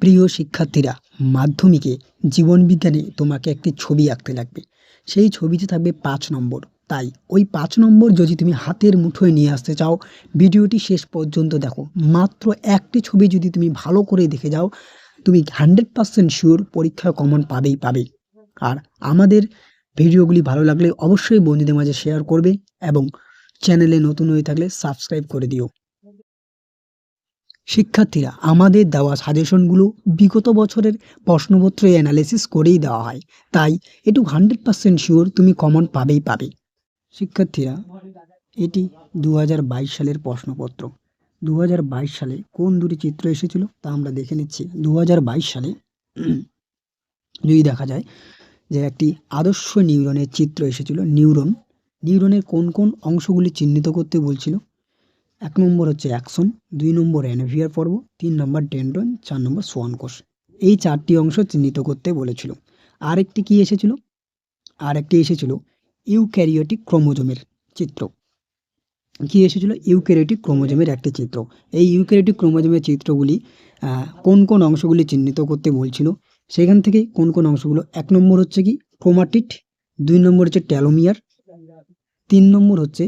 প্রিয় শিক্ষার্থীরা, মাধ্যমিকে জীবনবিজ্ঞানে তোমাকে একটি ছবি আঁকতে লাগবে। সেই ছবিতে থাকবে পাঁচ নম্বর। তাই ওই পাঁচ নম্বর যদি তুমি হাতের মুঠোয় নিয়ে আসতে চাও, ভিডিওটি শেষ পর্যন্ত দেখো। মাত্র একটি ছবি যদি তুমি ভালো করে দেখে যাও, তুমি হান্ড্রেড পার্সেন্ট শিওর পরীক্ষার কমন পাবেই পাবে। আর আমাদের ভিডিওগুলি ভালো লাগলে অবশ্যই বন্ধুদের মাঝে শেয়ার করবে এবং চ্যানেলে নতুন হয়ে থাকলে সাবস্ক্রাইব করে দিও। শিক্ষার্থীরা আমাদের দেওয়া সাজেশনগুলো বিগত বছরের প্রশ্নপত্র অ্যানালিসিস করেই দেওয়া হয়। তাই একটু হান্ড্রেড পার্সেন্ট শিওর তুমি কমন পাবেই পাবে। শিক্ষার্থীরা, এটি দু হাজার বাইশ সালের প্রশ্নপত্র। দু হাজার বাইশ সালে কোন দুটি চিত্র এসেছিল তা আমরা দেখে নিচ্ছি। দু হাজার বাইশ সালে যদি দেখা যায় যে একটি আদর্শ নিউরনের চিত্র এসেছিল, নিউরন। নিউরনের কোন কোন অংশগুলি চিহ্নিত করতে বলছিল? এক নম্বর হচ্ছে অ্যাকশন, দুই নম্বর অ্যানোভিয়ার পর্ব, তিন নম্বর ডেন্ড্রন, চার নম্বর সোয়ান কোষ। এই চারটি অংশ চিহ্নিত করতে বলেছিল। আরেকটি কি এসেছিল? আরেকটি এসেছিল ইউক্যারিওটিক ক্রোমোজোমের চিত্র। কি এসেছিল? ইউক্যারিওটিক ক্রোমোজোমের একটি চিত্র। এই ইউক্যারিওটিক ক্রোমোজোমের চিত্রগুলি কোন কোন অংশগুলি চিহ্নিত করতে বলছিল? সেখান থেকে কোন কোন অংশগুলো? এক নম্বর হচ্ছে কি? ক্রোমাটিট দুই নম্বর হচ্ছে ট্যালোমিয়ার, তিন নম্বর হচ্ছে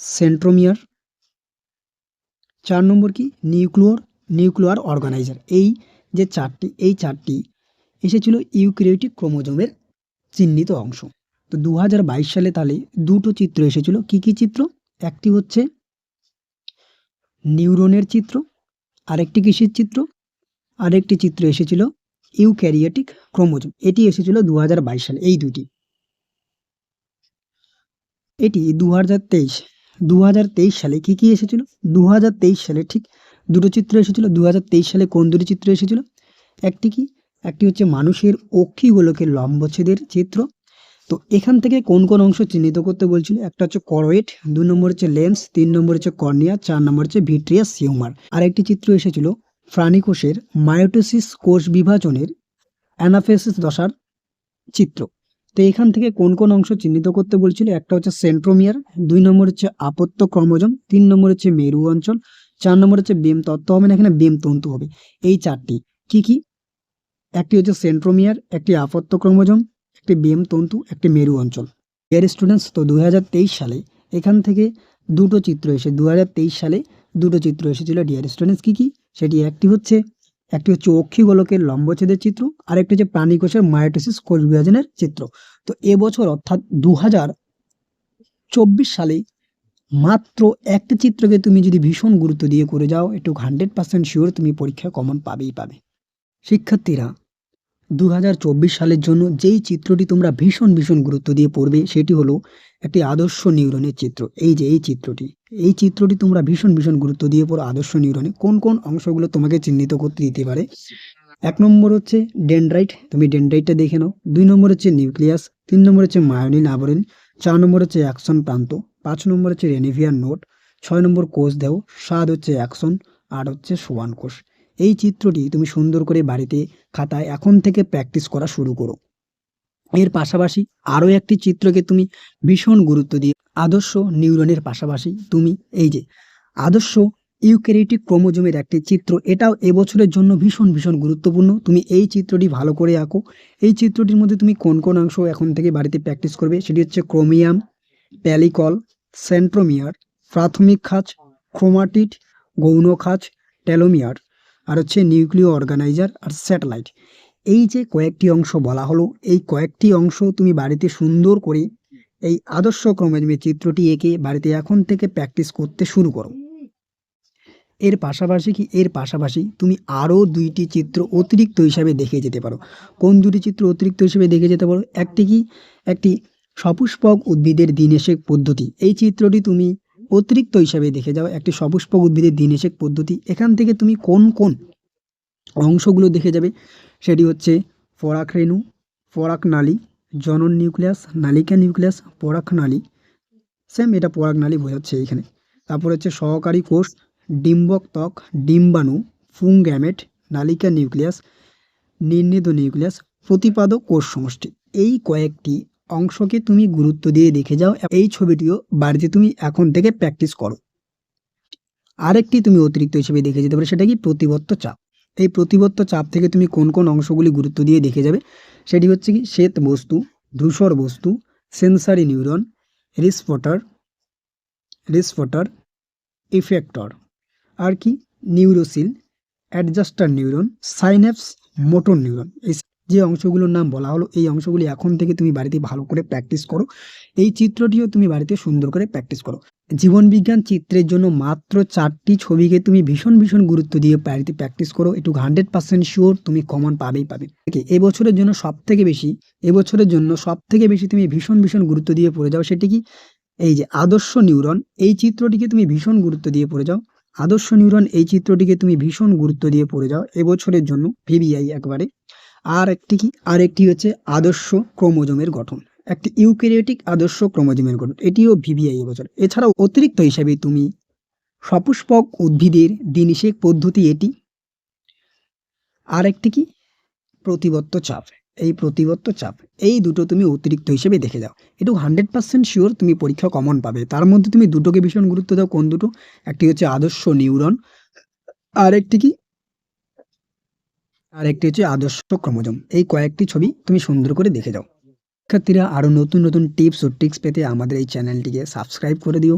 সেন্ট্রোমিয়ার চার নম্বর কি? Nuclear nuclear organiser. এই যে চারটি, এই চারটি এসেছিল ইউক্রিয়েটিক ক্রোমোজোমের চিহ্নিত অংশ। তো দু হাজার বাইশ সালে তাহলে দুটো চিত্র এসেছিল। কি কি চিত্র? একটি হচ্ছে নিউরনের চিত্র, আরেকটি কিসের চিত্র? আরেকটি চিত্র এসেছিল ইউক্যারিয়েটিক ক্রোমোজোম। এটি এসেছিল দু হাজার বাইশ সালে, এই দুটি এটি দু হাজার তেইশ দু হাজার তেইশ সালে কী কী এসেছিল? দু হাজার তেইশ সালে ঠিক দুটো চিত্র এসেছিল। দু হাজার তেইশ সালে কোন দুটি চিত্র এসেছিল? একটি কি? একটি হচ্ছে মানুষের অক্ষিগোলকের লম্বচ্ছেদের চিত্র। তো এখান থেকে কোন কোন অংশ চিহ্নিত করতে বলছিল? একটা হচ্ছে করোয়েট দুই নম্বর হচ্ছে লেন্স, তিন নম্বর হচ্ছে কর্নিয়া, চার নম্বর হচ্ছে ভিট্রিয়াস সিউমার আরেকটি চিত্র এসেছিল প্রাণীকোষের মায়োটোসিস কোষ বিভাজনের অ্যানাফেসিস দশার চিত্র। তো এখান থেকে কোন কোন অংশ চিহ্নিত করতে বলছিল? একটা হচ্ছে সেন্ট্রোমিয়ার, দুই নম্বর হচ্ছে আপত্য ক্রমজম, তিন নম্বর হচ্ছে মেরু অঞ্চল, চার নম্বর হচ্ছে বেম তত্ত্ব হবে না, এখানে বেম তন্তু হবে। এই চারটি কি কি? একটি হচ্ছে সেন্ট্রোমিয়ার, একটি আপত্য ক্রমজম, একটি বেম তন্তু, একটি মেরু অঞ্চল। এর স্টুডেন্টস তো দুই হাজার তেইশ সালে এখান থেকে দুটো চিত্র এসে দু হাজার তেইশ সালে দুটো চিত্র এসেছিল। ডিয়ার স্টুডেন্টস কী কী? সেটি একটি হচ্ছে একটি হচ্ছে অক্ষিগোলকের লম্বচ্ছেদের চিত্র আর একটি হচ্ছে প্রাণীকোষের মায়োটোসিস কোষ বিভাজনের চিত্র। তো এবছর অর্থাৎ দু চব্বিশ সালে মাত্র একটি চিত্রকে তুমি যদি ভীষণ গুরুত্ব দিয়ে করে যাও, একটু হান্ড্রেড পার্সেন্ট শিওর তুমি পরীক্ষায় কমন পাবেই পাবে। শিক্ষার্থীরা দু হাজার চব্বিশ সালের জন্য যেই চিত্রটি তোমরা ভীষণ ভীষণ গুরুত্ব দিয়ে পড়বে সেটি হলো একটি আদর্শ নিউরনের চিত্র। এই যে এই চিত্রটি এই চিত্রটি তোমরা ভীষণ ভীষণ গুরুত্ব দিয়ে পড়ো আদর্শ নিউরনে। কোন কোন অংশগুলো তোমাকে চিহ্নিত করতে দিতে পারে? এক নম্বর হচ্ছে ডেন্ড্রাইট, তুমি ডেন্ড্রাইটটা দেখে নাও। দুই নম্বর হচ্ছে নিউক্লিয়াস, তিন নম্বর হচ্ছে মায়োনিন আবরণ, চার নম্বর হচ্ছে অ্যাকশন প্রান্ত, পাঁচ নম্বর হচ্ছে রেনিভিয়ার নোট ছয় নম্বর কোষ দেহ, সাত হচ্ছে অ্যাকশন, আট হচ্ছে সোয়ান কোষ। এই চিত্রটি তুমি সুন্দর করে বাড়িতে খাতায় এখন থেকে প্র্যাকটিস করা শুরু করো। এর পাশাপাশি আরও একটি চিত্রকে তুমি ভীষণ গুরুত্ব দিয়ে আদর্শ নিউরনের পাশাপাশি তুমি এই যে আদর্শ ইউক্যারিটিক ক্রোমোজোমের একটি চিত্র, এটাও এবছরের জন্য ভীষণ ভীষণ গুরুত্বপূর্ণ। তুমি এই চিত্রটি ভালো করে আঁকো। এই চিত্রটির মধ্যে তুমি কোন কোন অংশ এখন থেকে বাড়িতে প্র্যাকটিস করবে সেটি হচ্ছে ক্রোমিয়াম প্যালিকল সেন্ট্রোমিয়ার প্রাথমিক খাঁচ ক্রোমাটিড গৌণ খাঁচ টেলোমিয়ার আর হচ্ছে নিউক্লিয় অর্গানাইজার আর স্যাটেলাইট। এই যে কয়েকটি অংশ বলা হলো, এই কয়েকটি অংশ তুমি বাড়িতে সুন্দর করে এই আদর্শ তুমি চিত্রটি এঁকে বাড়িতে এখন থেকে প্র্যাকটিস করতে শুরু করো। এর পাশাপাশি কি? এর পাশাপাশি তুমি আরও দুইটি চিত্র অতিরিক্ত হিসাবে দেখে যেতে পারো। কোন দুটি চিত্র অতিরিক্ত হিসেবে দেখে যেতে পারো? একটি কি? একটি সপুষ্পক উদ্ভিদের দিনেশেক পদ্ধতি। এই চিত্রটি তুমি অতিরিক্ত হিসাবে দেখে যাও। একটি সপুষ্পক উদ্ভিদের দিনেশেক পদ্ধতি। এখান থেকে তুমি কোন কোন অংশগুলো দেখে যাবে? সেটি হচ্ছে পরাগ রেণু পরাগ নালী, জনন নিউক্লিয়াস, নালিকা নিউক্লিয়াস পরাগ নালী। সেম এটা পরাগ নালী বোঝাচ্ছে এইখানে তারপর হচ্ছে সহকারী কোষ, ডিম্বক ত্বক, ডিম্বাণু, ফুং গ্যামেট, নালিকা নিউক্লিয়াস, নির্ণিত নিউক্লিয়াস, প্রতিপাদক কোষ সমষ্টি। এই কয়েকটি অংশকে তুমি গুরুত্ব দিয়ে দেখে যাও। এই ছবিটিও বাড়িতে তুমি এখন থেকে প্র্যাকটিস করো। আরেকটি তুমি অতিরিক্ত হিসেবে দেখে যেতে পারো, সেটা কি প্রতিবত্ত চাপ। এই প্রতিবত্ত চাপ থেকে তুমি কোন কোন অংশগুলি গুরুত্ব দিয়ে দেখে যাবে? সেটি হচ্ছে কি শ্বেত বস্তু, ধূসর বস্তু sensory neuron receptor receptor effector আর কি? নিউরোসিল adjuster neuron synapse motor neuron যে অংশগুলোর নাম বলা হলো, এই অংশগুলি এখন থেকে তুমি বাড়িতে ভালো করে প্র্যাকটিস করো। এই চিত্রটিও তুমি বাড়িতে সুন্দর করে প্র্যাকটিস করো। জীবনবিজ্ঞান চিত্রের জন্য মাত্র চারটি ছবিকে তুমি ভীষণ ভীষণ গুরুত্ব দিয়ে বাড়িতে প্র্যাকটিস করো। একটু হান্ড্রেড পার্সেন্ট শিওর তুমি কমন পাবেই পাবে। এবছরের জন্য সব থেকে বেশি এবছরের জন্য সব থেকে বেশি তুমি ভীষণ ভীষণ গুরুত্ব দিয়ে পড়ে যাও সেটি কি? এই যে আদর্শ নিউরন, এই চিত্রটিকে তুমি ভীষণ গুরুত্ব দিয়ে পড়ে যাও। আদর্শ নিউরন, এই চিত্রটিকে তুমি ভীষণ গুরুত্ব দিয়ে পড়ে যাও। এবছরের জন্য ভিভিআই একবারে। আর একটি কি? আর একটি হচ্ছে আদর্শ ক্রোমোজোমের গঠন। একটি ইউক্যারিওটিক আদর্শ ক্রোমোজোমের গঠন। এটিও ভিভিআই এবছর। এছাড়াও অতিরিক্ত হিসাবে তুমি সপুষ্পক উদ্ভিদের দিনিশেক পদ্ধতি এটি। আর একটি কি? প্রতিবত্ত চাপ। এই প্রতিবত্ত চাপ, এই দুটো তুমি অতিরিক্ত হিসেবে দেখে যাও। একটু হান্ড্রেড পার্সেন্ট শিওর তুমি পরীক্ষা কমন পাবে। তার মধ্যে তুমি দুটোকে ভীষণ গুরুত্ব দাও। কোন দুটো? একটি হচ্ছে আদর্শ নিউরন। আর একটি কি? আর একটি হচ্ছে আদর্শ ক্রোমোজোম। এই কয়েকটি ছবি তুমি সুন্দর করে দেখে যাও। শিক্ষার্থীরা আরও নতুন নতুন টিপস ও ট্রিক্স পেতে আমাদের এই চ্যানেলটিকে সাবস্ক্রাইব করে দিও।